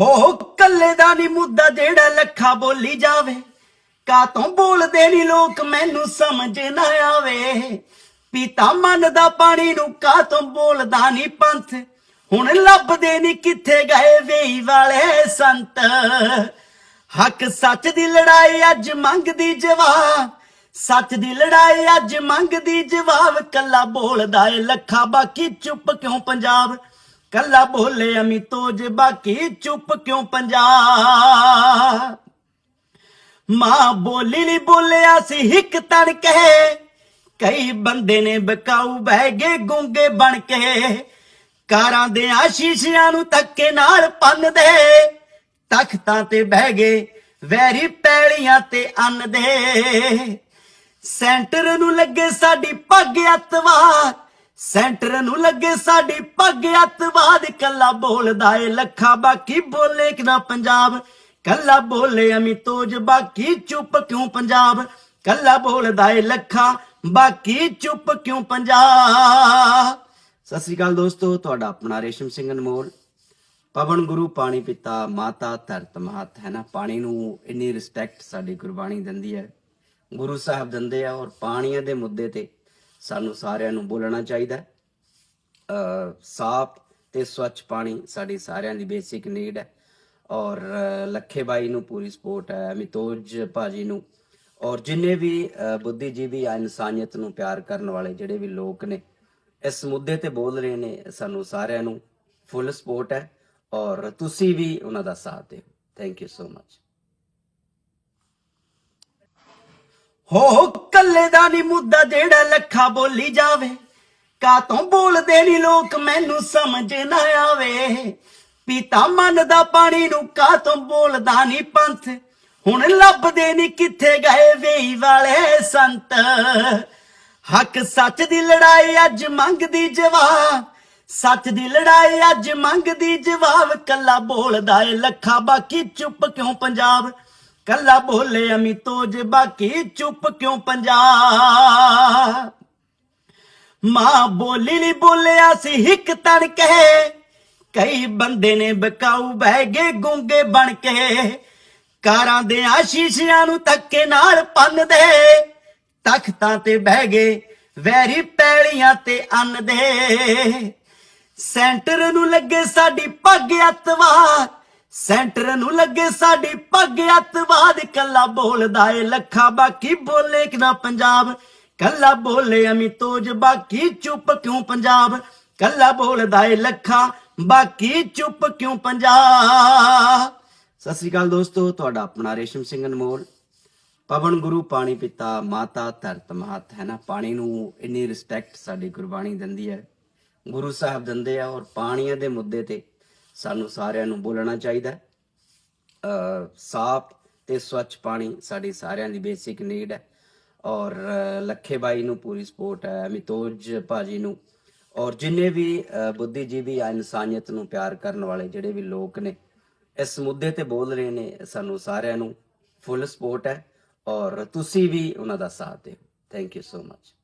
ਹੋ ਕੱਲੇ ਦਾ ਨਹੀਂ ਮੁੱਦਾ ਜਿਹੜਾ ਲੱਖਾ ਬੋਲੀ ਜਾਵੇ। ਕਾ ਤੋਂ ਬੋਲਦੇ ਨਹੀਂ ਲੋਕ, ਮੈਨੂੰ ਸਮਝ ਨਾ ਆਵੇ। ਪੀਤਾ ਮਨ ਦਾ ਪਾਣੀ ਨੂੰ ਕਾ ਬੋਲਦਾ ਨਹੀਂ ਪੰਥ। ਹੁਣ ਲੱਭਦੇ ਨਹੀਂ ਕਿੱਥੇ ਗਏ ਵੇਈ ਵਾਲੇ ਸੰਤ। ਹੱਕ ਸੱਚ ਦੀ ਲੜਾਈ ਅੱਜ ਮੰਗਦੀ ਜਵਾਬ। ਸੱਚ ਦੀ ਲੜਾਈ ਅੱਜ ਮੰਗਦੀ ਜਵਾਬ। ਕੱਲਾ ਬੋਲਦਾ ਏ ਲੱਖਾਂ, ਬਾਕੀ ਚੁੱਪ ਕਿਉਂ ਪੰਜਾਬ? ਕੱਲਾ ਬੋਲੇ ਅਮਿਤੋਜ ਬਾਕੀ, ਚੁੱਪ ਕਿਉਂ ਪੰਜਾਬ? ਮਾਂ ਬੋਲੀ ਨਹੀਂ ਬੋਲਿਆ ਸੀ ਹਿੱਕ ਤਣ ਕੇ ਕਈ ਬੰਦੇ ਨੇ ਬਕਾਊ ਬਹਿ ਗਏ, ਗੁੰਗੇ ਬਣ ਕੇ। ਕਾਰਾਂ ਦੇ ਆਸ਼ੀਸ਼ਿਆਂ ਨੂੰ ਧੱਕੇ ਨਾਲ ਪੰਨਦੇ ਤਖਤਾਂ ਤੇ ਬਹਿ ਗਏ, ਵੈਰੀ ਪੈਲੀਆਂ ਤੇ ਅੰਨ ਦੇ। ਸੈਂਟਰ ਨੂੰ ਲੱਗੇ ਸਾਡੀ ਪੱਗ ਅਤਵਾ ਸੈਂਟਰ ਨੂੰ ਲੱਗੇ ਸਾਡੀ ਪੱਗ, ਅਤਵਾਦ, ਕੱਲਾ ਬੋਲਦਾ ਏ ਲੱਖਾ, ਬਾਕੀ ਬੋਲੇ ਕਿਦਾ ਪੰਜਾਬ? ਕੱਲਾ ਬੋਲੇ ਅਮਿਤੋਜ ਬਾਕੀ ਚੁੱਪ ਕਿਉਂ ਪੰਜਾਬ? ਕੱਲਾ ਬੋਲਦਾ ਏ ਲੱਖਾ, ਬਾਕੀ ਚੁੱਪ ਕਿਉਂ ਪੰਜਾਬ? ਸਤਿ ਸ੍ਰੀ ਅਕਾਲ ਦੋਸਤੋ, ਤੁਹਾਡਾ ਆਪਣਾ ਰੇਸ਼ਮ ਸਿੰਘ ਅਨਮੋਲ। ਪਵਨ ਗੁਰੂ, ਪਾਣੀ ਪਿਤਾ, ਮਾਤਾ, ਧਰਤ ਮਹਤ, ਹੈ ਨਾ? ਪਾਣੀ ਨੂੰ ਇੰਨੀ ਰਿਸਪੈਕਟ ਸਾਡੀ ਗੁਰਬਾਣੀ ਦਿੰਦੀ ਹੈ। ਗੁਰੂ ਸਾਹਿਬ ਦਿੰਦੇ ਆ ਔਰ ਪਾਣੀਆਂ ਦੇ ਮੁੱਦੇ ਤੇ ਸਾਨੂੰ ਸਾਰਿਆਂ ਨੂੰ ਬੋਲਣਾ ਚਾਹੀਦਾ ਸਾਫ਼ ਤੇ ਸਵੱਛ ਪਾਣੀ ਸਾਡੀ ਸਾਰਿਆਂ ਦੀ ਬੇਸਿਕ ਨੀਡ ਹੈ। ਔਰ ਲੱਖੇ ਬਾਈ ਨੂੰ ਪੂਰੀ ਸਪੋਰਟ ਹੈ ਮਿਤੋਜ ਭਾਜੀ ਨੂੰ। ਔਰ ਜਿੰਨੇ ਵੀ ਬੁੱਧੀਜੀਵੀ ਆ ਇਨਸਾਨੀਅਤ ਨੂੰ ਪਿਆਰ ਕਰਨ ਵਾਲੇ ਜਿਹੜੇ ਵੀ ਲੋਕ ਨੇ, ਇਸ ਮੁੱਦੇ ਤੇ ਬੋਲ ਰਹੇ ਨੇ, ਸਾਨੂੰ ਸਾਰਿਆਂ ਨੂੰ ਫੁੱਲ ਸਪੋਰਟ ਹੈ। ਔਰ ਤੁਸੀਂ ਵੀ ਉਹਨਾਂ ਦਾ ਸਾਥ ਦਿਓ। ਥੈਂਕ ਯੂ ਸੋ ਮਚ ਹੋ ਕੱਲੇ ਦਾ ਨਹੀਂ ਮੁੱਦਾ ਜਿਹੜਾ ਲੱਖਾ ਬੋਲੀ ਜਾਵੇ। ਕਾ ਤੋਂ ਬੋਲਦੇ ਨਹੀਂ ਲੋਕ, ਮੈਨੂੰ ਸਮਝ ਨਾ ਆਵੇ। ਪੀਤਾ ਮਨ ਦਾ ਪਾਣੀ ਨੂੰ ਕਾ ਤੋਂ ਬੋਲਦਾ ਨਹੀਂ ਪੰਥ। ਹੁਣ ਲੱਭਦੇ ਨਹੀਂ ਕਿੱਥੇ ਗਏ ਵੇਈ ਵਾਲੇ ਸੰਤ। ਹੱਕ ਸੱਚ ਦੀ ਲੜਾਈ ਅੱਜ ਮੰਗਦੀ ਜਵਾਬ। ਸੱਚ ਦੀ ਲੜਾਈ ਅੱਜ ਮੰਗਦੀ ਜਵਾਬ। ਕੱਲਾ ਬੋਲਦਾ ਏ ਲੱਖਾਂ, ਬਾਕੀ ਚੁੱਪ ਕਿਉਂ ਪੰਜਾਬ? ਕੱਲਾ ਬੋਲੇ ਅਮਿਤੋਜ ਬਾਕੀ ਚੁੱਪ ਕਿਉਂ ਪੰਜਾਬ? ਮਾਂ ਬੋਲੀ ਨਹੀਂ ਬੋਲਿਆ ਸੀ ਹਿੱਕ ਤਣ ਕੇ ਕਈ ਬੰਦੇ ਨੇ ਬਕਾਊ ਬਹਿ ਗਏ, ਗੁੰਗੇ ਬਣ ਕੇ। ਕਾਰਾਂ ਦੇ ਆਸ਼ੀਸ਼ਿਆਂ ਨੂੰ ਧੱਕੇ ਨਾਲ ਪੰਨਦੇ ਤਖਤਾਂ ਤੇ ਬਹਿ ਗਏ, ਵੈਰੀ ਪੈਲੀਆਂ ਤੇ ਅੰਨ ਦੇ। ਸੈਂਟਰ ਨੂੰ ਲੱਗੇ ਸਾਡੀ ਪੱਗ ਅਤਵਾ। ਸੈਂਟਰ ਨੂੰ ਲੱਗੇ ਸਾਡੀ ਪੱਗ ਅਤਵਾਦ। ਕੱਲਾ ਬੋਲਦਾ ਏ ਲੱਖਾ, ਬਾਕੀ ਬੋਲੇ ਕਿਦਾ ਪੰਜਾਬ। ਕੱਲਾ ਬੋਲੇ ਅਮਿਤੋਜ ਬਾਕੀ ਚੁੱਪ ਕਿਉਂ ਪੰਜਾਬ? ਕੱਲਾ ਬੋਲਦਾ ਏ ਲੱਖਾ, ਬਾਕੀ ਚੁੱਪ ਕਿਉਂ ਪੰਜਾਬ? ਸਤਿ ਸ੍ਰੀ ਅਕਾਲ ਦੋਸਤੋ, ਤੁਹਾਡਾ ਆਪਣਾ ਰੇਸ਼ਮ ਸਿੰਘ ਅਨਮੋਲ ਪਵਨ ਗੁਰੂ, ਪਾਣੀ ਪਿਤਾ, ਮਾਤਾ, ਧਰਤ ਮਹਤ, ਹੈ ਨਾ? ਪਾਣੀ ਨੂੰ ਇੰਨੀ ਰਿਸਪੈਕਟ ਸਾਡੀ ਗੁਰਬਾਣੀ ਦਿੰਦੀ ਹੈ। ਗੁਰੂ ਸਾਹਿਬ ਦਿੰਦੇ ਆ ਔਰ ਪਾਣੀਆਂ ਦੇ ਮੁੱਦੇ ਤੇ ਸਾਨੂੰ ਸਾਰਿਆਂ ਨੂੰ ਬੋਲਣਾ ਚਾਹੀਦਾ ਹੈ। ਸਾਫ਼ ਤੇ ਸਵੱਛ ਪਾਣੀ ਸਾਡੀ ਸਾਰਿਆਂ ਦੀ ਬੇਸਿਕ ਨੀਡ ਹੈ। ਔਰ ਲੱਖੇ ਬਾਈ ਨੂੰ ਪੂਰੀ ਸਪੋਰਟ ਹੈ ਮਿਤੋਜ ਭਾਜੀ ਨੂੰ। ਔਰ ਜਿੰਨੇ ਵੀ ਬੁੱਧੀਜੀਵੀ ਆ ਇਨਸਾਨੀਅਤ ਨੂੰ ਪਿਆਰ ਕਰਨ ਵਾਲੇ ਜਿਹੜੇ ਵੀ ਲੋਕ ਨੇ, ਇਸ ਮੁੱਦੇ ਤੇ ਬੋਲ ਰਹੇ ਨੇ, ਸਾਨੂੰ ਸਾਰਿਆਂ ਨੂੰ ਫੁੱਲ ਸਪੋਰਟ ਹੈ। ਔਰ ਤੁਸੀਂ ਵੀ ਉਹਨਾਂ ਦਾ ਸਾਥ ਦਿਓ। Thank you so much